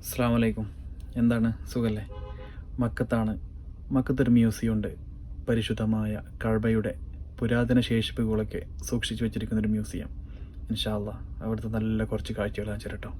അസ്സാം വലൈക്കും എന്താണ്? സുഖല്ലേ? മക്കത്താണ്. മക്കത്തൊരു മ്യൂസിയം ഉണ്ട് പരിശുദ്ധമായ കഴബയുടെ പുരാതന ശേഷിപ്പുകളൊക്കെ സൂക്ഷിച്ചു വെച്ചിരിക്കുന്ന ഒരു മ്യൂസിയം. ഇൻഷാല്ല അവിടുത്തെ നല്ല കുറച്ച് കാഴ്ചകൾ ചേരട്ടോ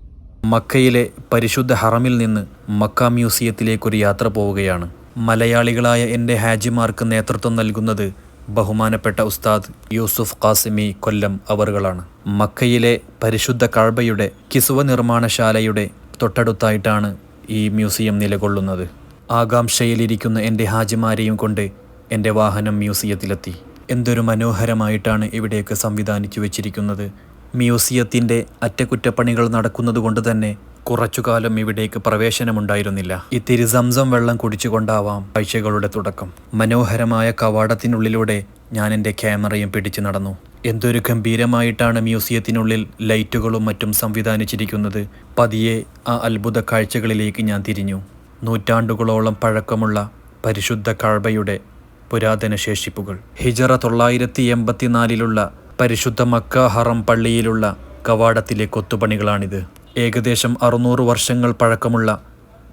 മക്കയിലെ പരിശുദ്ധ ഹറമിൽ നിന്ന് മക്ക മ്യൂസിയത്തിലേക്കൊരു യാത്ര പോവുകയാണ്. മലയാളികളായ എന്റെ ഹാജിമാർക്ക് നേതൃത്വം നൽകുന്നത് ബഹുമാനപ്പെട്ട ഉസ്താദ് യൂസുഫ് ഖാസിമി കൊല്ലം അവറുകളാണ് മക്കയിലെ പരിശുദ്ധ കഴബയുടെ കിസുവ നിർമ്മാണശാലയുടെ തൊട്ടടുത്തായിട്ടാണ് ഈ മ്യൂസിയം നിലകൊള്ളുന്നത്. ആകാംക്ഷയിലിരിക്കുന്ന എന്റെ ഹാജിമാരെയും കൊണ്ട് എന്റെ വാഹനം മ്യൂസിയത്തിലെത്തി. എന്തൊരു മനോഹരമായിട്ടാണ് ഇവിടേക്ക് സംവിധാനിച്ചു വെച്ചിരിക്കുന്നത്. മ്യൂസിയത്തിന്റെ അറ്റകുറ്റപ്പണികൾ നടക്കുന്നതുകൊണ്ട് തന്നെ കുറച്ചുകാലം ഇവിടേക്ക് പ്രവേശനമുണ്ടായിരുന്നില്ല. ഇത്തിരി സംസം വെള്ളം കുടിച്ചുകൊണ്ടാവാം കാഴ്ചകളുടെ തുടക്കം. മനോഹരമായ കവാടത്തിനുള്ളിലൂടെ ഞാൻ എന്റെ ക്യാമറയും പിടിച്ചു നടന്നു. എന്തൊരു ഗംഭീരമായിട്ടാണ് മ്യൂസിയത്തിനുള്ളിൽ ലൈറ്റുകളും മറ്റും സംവിധാനിച്ചിരിക്കുന്നത്. പതിയെ ആ അത്ഭുത കാഴ്ചകളിലേക്ക് ഞാൻ തിരിഞ്ഞു. നൂറ്റാണ്ടുകളോളം പഴക്കമുള്ള പരിശുദ്ധ കഴബയുടെ പുരാതന ശേഷിപ്പുകൾ. ഹിജറ തൊള്ളായിരത്തി എൺപത്തിനാലിലുള്ള പരിശുദ്ധ മക്ക ഹറം പള്ളിയിലുള്ള കവാടത്തിലെ കൊത്തുപണികളാണിത്. ഏകദേശം അറുന്നൂറ് വർഷങ്ങൾ പഴക്കമുള്ള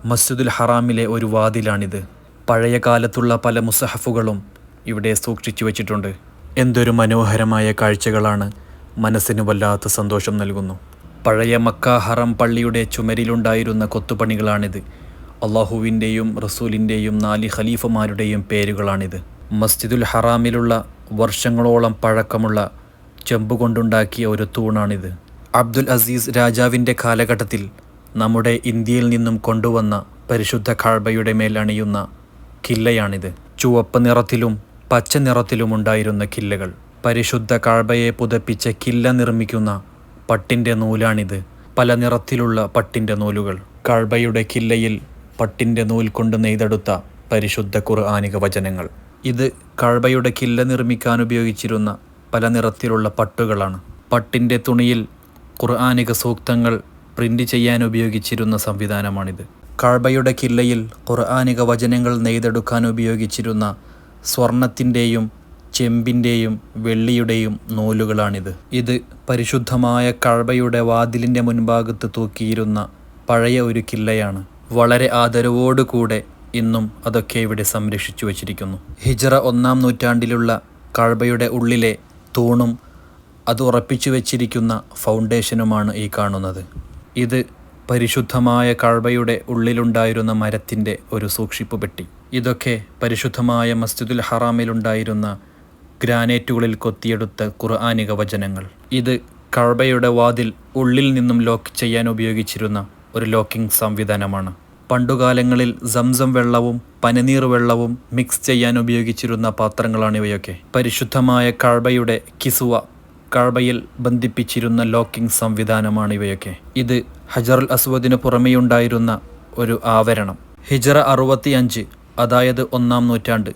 മസ്ജിദുൽ ഹറാമിലെ ഒരു വാതിലാണിത്. പഴയ കാലത്തുള്ള പല മുസഹഫുകളും ഇവിടെ സൂക്ഷിച്ചു വച്ചിട്ടുണ്ട് എന്തൊരു മനോഹരമായ കാഴ്ചകളാണ് മനസ്സിന് വല്ലാത്ത സന്തോഷം നൽകുന്നു. പഴയ മക്ക ഹറം പള്ളിയുടെ ചുമരിലുണ്ടായിരുന്ന കൊത്തുപണികളാണിത്. അള്ളാഹുവിന്റെയും റസൂലിന്റെയും നാല് ഖലീഫമാരുടെയും പേരുകളാണിത്. മസ്ജിദുൽ ഹറാമിലുള്ള വർഷങ്ങളോളം പഴക്കമുള്ള ചെമ്പുകൊണ്ടുണ്ടാക്കിയ ഒരു തൂണാണിത്. അബ്ദുൽ അസീസ് രാജാവിന്റെ കാലഘട്ടത്തിൽ നമ്മുടെ ഇന്ത്യയിൽ നിന്നും കൊണ്ടുവന്ന പരിശുദ്ധ കാഴ്ബയുടെ മേൽ അണിയുന്ന കില്ലയാണിത്. ചുവപ്പ് നിറത്തിലും പച്ച നിറത്തിലുമുണ്ടായിരുന്ന കില്ലകൾ. പരിശുദ്ധ കാഴ്ബയെ പുതപ്പിച്ച കില്ല നിർമ്മിക്കുന്ന പട്ടിന്റെ നൂലാണിത്. പല നിറത്തിലുള്ള പട്ടിന്റെ നൂലുകൾ. കാഴ്ബയുടെ കില്ലയിൽ പട്ടിന്റെ നൂൽ കൊണ്ട് നെയ്തെടുത്ത പരിശുദ്ധ ഖുർആാനിക വചനങ്ങൾ. ഇത് കാഴ്ബയുടെ കില്ല നിർമ്മിക്കാൻ ഉപയോഗിച്ചിരുന്ന പല നിറത്തിലുള്ള പട്ടുകളാണ്. പട്ടിന്റെ തുണിയിൽ ഖുർആാനിക സൂക്തങ്ങൾ പ്രിന്റ് ചെയ്യാൻ ഉപയോഗിച്ചിരുന്ന സംവിധാനമാണിത്. കാഴ്ബയുടെ കില്ലയിൽ ഖുർആാനിക വചനങ്ങൾ നെയ്തെടുക്കാൻ ഉപയോഗിച്ചിരുന്ന സ്വർണത്തിന്റെയും ചെമ്പിന്റെയും വെള്ളിയുടെയും നൂലുകളാണിത്. ഇത് പരിശുദ്ധമായ കഴബയുടെ വാതിലിന്റെ മുൻഭാഗത്ത് തൂക്കിയിരുന്ന പഴയ ഒരു കില്ലയാണ്. വളരെ ആദരവോടുകൂടെ ഇന്നും അതൊക്കെ ഇവിടെ സംരക്ഷിച്ചു വച്ചിരിക്കുന്നു. ഹിജറ ഒന്നാം നൂറ്റാണ്ടിലുള്ള കഴബയുടെ ഉള്ളിലെ തൂണും അത് ഉറപ്പിച്ചു വച്ചിരിക്കുന്ന ഫൗണ്ടേഷനുമാണ് ഈ കാണുന്നത്. ഇത് പരിശുദ്ധമായ കഴബയുടെ ഉള്ളിലുണ്ടായിരുന്ന മരത്തിന്റെ ഒരു സൂക്ഷിപ്പ് പെട്ടി. ഇതൊക്കെ പരിശുദ്ധമായ മസ്ജിദുൽ ഹറാമിലുണ്ടായിരുന്ന ഗ്രാനൈറ്റുകളിൽ കൊത്തിയെടുത്ത ഖുർആാനിക വചനങ്ങൾ. ഇത് കഴബയുടെ വാതിൽ ഉള്ളിൽ നിന്നും ലോക്ക് ചെയ്യാൻ ഉപയോഗിച്ചിരുന്ന ഒരു ലോക്കിംഗ് സംവിധാനമാണ്. പണ്ടുകാലങ്ങളിൽ സംസം വെള്ളവും പനിനീർ വെള്ളവും മിക്സ് ചെയ്യാൻ ഉപയോഗിച്ചിരുന്ന പാത്രങ്ങളാണ് ഇവയൊക്കെ. പരിശുദ്ധമായ കഴബയുടെ കിസുവ കഴബയിൽ ബന്ധിപ്പിച്ചിരുന്ന ലോക്കിംഗ് സംവിധാനമാണ് ഇവയൊക്കെ. ഇത് ഹജറുൽ അസ്വദിന് പുറമെയുണ്ടായിരുന്ന ഒരു ആവരണം. ഹിജറ അറുപത്തിയഞ്ച് അതായത് ഒന്നാം നൂറ്റാണ്ട്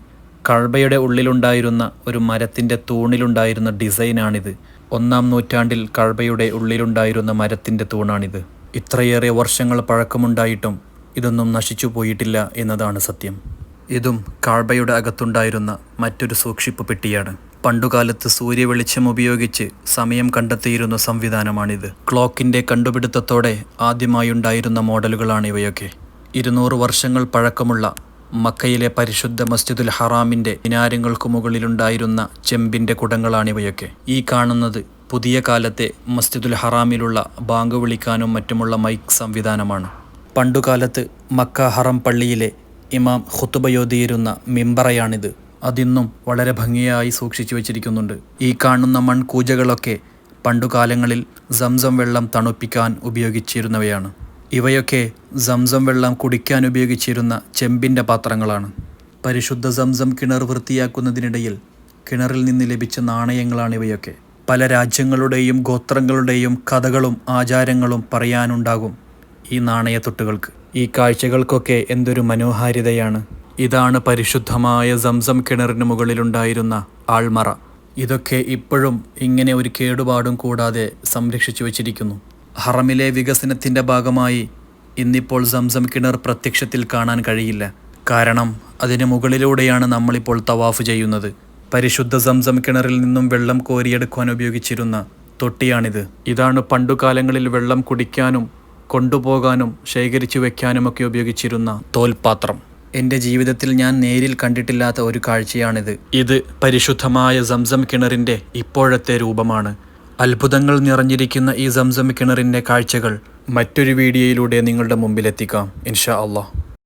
കഴബയുടെ ഉള്ളിലുണ്ടായിരുന്ന ഒരു മരത്തിന്റെ തൂണിലുണ്ടായിരുന്ന ഡിസൈനാണിത്. ഒന്നാം നൂറ്റാണ്ടിൽ കഴബയുടെ ഉള്ളിലുണ്ടായിരുന്ന മരത്തിന്റെ തൂണാണിത്. ഇത്രയേറെ വർഷങ്ങൾ പഴക്കമുണ്ടായിട്ടും ഇതൊന്നും നശിച്ചു പോയിട്ടില്ല എന്നതാണ് സത്യം. ഇതും കാഴ്ബയുടെ അകത്തുണ്ടായിരുന്ന മറ്റൊരു സൂക്ഷിപ്പ് പെട്ടിയാണ്. പണ്ടുകാലത്ത് സൂര്യവെളിച്ചം ഉപയോഗിച്ച് സമയം കണ്ടെത്തിയിരുന്ന സംവിധാനമാണിത്. ക്ലോക്കിന്റെ കണ്ടുപിടുത്തത്തോടെ ആദ്യമായുണ്ടായിരുന്ന മോഡലുകളാണ് ഇവയൊക്കെ. ഇരുന്നൂറ് വർഷങ്ങൾ പഴക്കമുള്ള മക്കയിലെ പരിശുദ്ധ മസ്ജിദുൽ ഹറാമിന്റെ മിനാരങ്ങൾക്ക് മുകളിലുണ്ടായിരുന്ന ചെമ്പിന്റെ കുടങ്ങളാണിവയൊക്കെ ഈ കാണുന്നത് പുതിയ കാലത്തെ മസ്ജിദുൽ ഹറാമിലുള്ള ബാങ്ക് വിളിക്കാനും മറ്റുമുള്ള മൈക്ക് സംവിധാനമാണ്. പണ്ടുകാലത്ത് മക്ക ഹറം പള്ളിയിലെ ഇമാം ഖുത്തുബയോധിയിരുന്ന മിമ്പറയാണിത്. അതിന്നും വളരെ ഭംഗിയായി സൂക്ഷിച്ചു വച്ചിരിക്കുന്നുണ്ട്. ഈ കാണുന്ന മൺകൂജകളൊക്കെ പണ്ടുകാലങ്ങളിൽ സംസം വെള്ളം തണുപ്പിക്കാൻ ഉപയോഗിച്ചിരുന്നവയാണ്. ഇവയൊക്കെ സംസം വെള്ളം കുടിക്കാൻ ഉപയോഗിച്ചിരുന്ന ചെമ്പിന്റെ പാത്രങ്ങളാണ്. പരിശുദ്ധ സംസം കിണർ വൃത്തിയാക്കുന്നതിനിടയിൽ കിണറിൽ നിന്ന് ലഭിച്ച നാണയങ്ങളാണ് ഇവയൊക്കെ. പല രാജ്യങ്ങളുടെയും ഗോത്രങ്ങളുടെയും കഥകളും ആചാരങ്ങളും പറയാനുണ്ടാകും ഈ നാണയത്തൊട്ടുകൾക്ക്. ഈ കാഴ്ചകൾക്കൊക്കെ എന്തൊരു മനോഹാരിതയാണ്. ഇതാണ് പരിശുദ്ധമായ സംസം കിണറിന് മുകളിലുണ്ടായിരുന്ന ആൾമറ. ഇതൊക്കെ ഇപ്പോഴും ഇങ്ങനെ ഒരു കേടുപാടും കൂടാതെ സംരക്ഷിച്ചു വച്ചിരിക്കുന്നു. ഹറമിലെ വികസനത്തിന്റെ ഭാഗമായി ഇന്നിപ്പോൾ സംസം കിണർ പ്രത്യക്ഷത്തിൽ കാണാൻ കഴിയില്ല. കാരണം അതിന് മുകളിലൂടെയാണ് നമ്മളിപ്പോൾ തവാഫ് ചെയ്യുന്നത്. പരിശുദ്ധ സംസം കിണറിൽ നിന്നും വെള്ളം കോരിയെടുക്കുവാൻ ഉപയോഗിച്ചിരുന്ന തൊട്ടിയാണിത്. ഇതാണ് പണ്ടുകാലങ്ങളിൽ വെള്ളം കുടിക്കാനും കൊണ്ടുപോകാനും ശേഖരിച്ചു വയ്ക്കാനുമൊക്കെ ഉപയോഗിച്ചിരുന്ന തോൽപാത്രം. എന്റെ ജീവിതത്തിൽ ഞാൻ നേരിൽ കണ്ടിട്ടില്ലാത്ത ഒരു കാഴ്ചയാണിത്. ഇത് പരിശുദ്ധമായ സംസം കിണറിന്റെ ഇപ്പോഴത്തെ രൂപമാണ്. അത്ഭുതങ്ങൾ നിറഞ്ഞിരിക്കുന്ന ഈ സംസം കിണറിന്റെ കാഴ്ചകൾ മറ്റൊരു വീഡിയോയിലൂടെ നിങ്ങളുടെ മുമ്പിലെത്തിക്കാം ഇൻഷാ അള്ളാഹ്.